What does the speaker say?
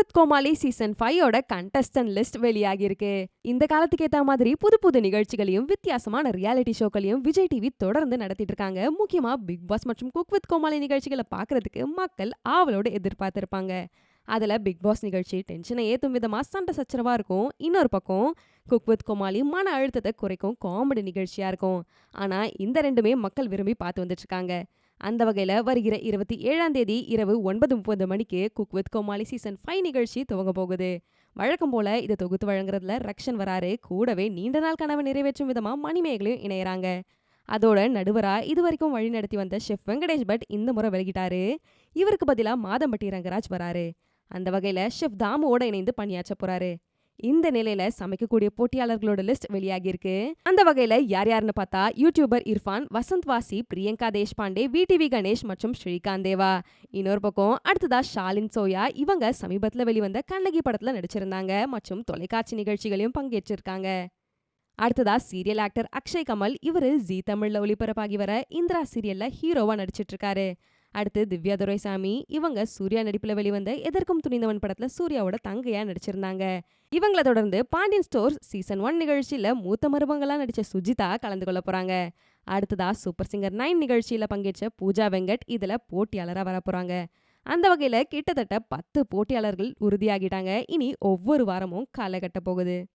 With Comali season ஃபைவோட contestant list வெளியாகியிருக்கு. இந்த காலத்துக்கு ஏத்த மாதிரி புது புது நிகழ்ச்சிகளையும் வித்தியாசமான ரியாலிட்டி ஷோக்களையும் விஜய் டிவி தொடர்ந்து நடத்திட்டு இருக்காங்க. முக்கியமா பிக் பாஸ் மற்றும் குக் வித் கோமாளி நிகழ்ச்சிகளை பார்க்கறதுக்கு மக்கள் ஆவலோடு எதிர்பார்த்திருப்பாங்க. அதில் பிக் பாஸ் நிகழ்ச்சி டென்ஷனை ஏற்றும் விதமாக சண்டை சச்சரவாக இருக்கும். இன்னொரு பக்கம் குக் வித் கோமாளி மன அழுத்தத்தை குறைக்கும் காமெடி நிகழ்ச்சியாக இருக்கும். ஆனால் இந்த ரெண்டுமே மக்கள் விரும்பி பார்த்து வந்துட்டுருக்காங்க அந்த வகையில் வருகிற இருபத்தி ஏழாம் தேதி இரவு ஒன்பது முப்பது மணிக்கு Cook with Comali season five நிகழ்ச்சி துவங்க போகுது. வழக்கம் போல இதை தொகுத்து வழங்குறதுல ரக்ஷன் வராரு. கூடவே நீண்ட நாள் கனவை நிறைவேற்றும் விதமா மணிமேகலையும் இணையறாங்க. அதோட நடுவரா இது வரைக்கும் வழி நடத்தி வந்த ஷெஃப் வெங்கடேஷ் பட் இந்த முறை விலகிட்டாரு இவருக்கு பதிலா மாதம்பட்டி ரங்கராஜ் வராரு. அந்த வகையில ஷெஃப் தாமுவோட இணைந்து பணியாற்ற போறாரு. இந்த நிலையில சமைக்கக்கூடிய போட்டியாளர்களோட லிஸ்ட் வெளியாகியிருக்கு. அந்த வகையில யார் யாருன்னு பார்த்தா யூடியூபர் இர்ஃபான் வசந்த் வாசி பிரியங்கா தேஷ்பாண்டே விடிவி கணேஷ் மற்றும் ஸ்ரீகாந்த் தேவா. இன்னொரு பக்கம் அடுத்ததா ஷாலின் சோயா இவங்க சமீபத்துல வெளிவந்த கண்ணகி படத்துல நடிச்சிருந்தாங்க மற்றும் தொலைக்காட்சி நிகழ்ச்சிகளையும் பங்கேற்றிருக்காங்க. அடுத்ததா சீரியல் ஆக்டர் அக்ஷய் கமல் இவரு ஜி தமிழ்ல ஒளிபரப்பாகி வர இந்திரா சீரியல்ல ஹீரோவா நடிச்சிட்டு இருக்காரு அடுத்து திவ்யா துரைசாமி. இவங்க சூர்யா நடிப்புல வெளிவந்த எதற்கும் துணிந்தவன் படத்துல சூர்யாவோட தங்கையா நடிச்சிருந்தாங்க. இவங்கள தொடர்ந்து பாண்டியன் ஸ்டோர்ஸ் சீசன் ஒன் நிகழ்ச்சியில் மூத்த மருமங்களா நடிச்ச சுஜிதா கலந்து கொள்ள போறாங்க. அடுத்ததா சூப்பர் சிங்கர் நைன் நிகழ்ச்சியில பங்கேற்ற பூஜா வெங்கட் இதுல போட்டியாளரா வர அந்த வகையில கிட்டத்தட்ட பத்து போட்டியாளர்கள் உறுதியாகிட்டாங்க. இனி ஒவ்வொரு வாரமும் களை கட்ட போகுது.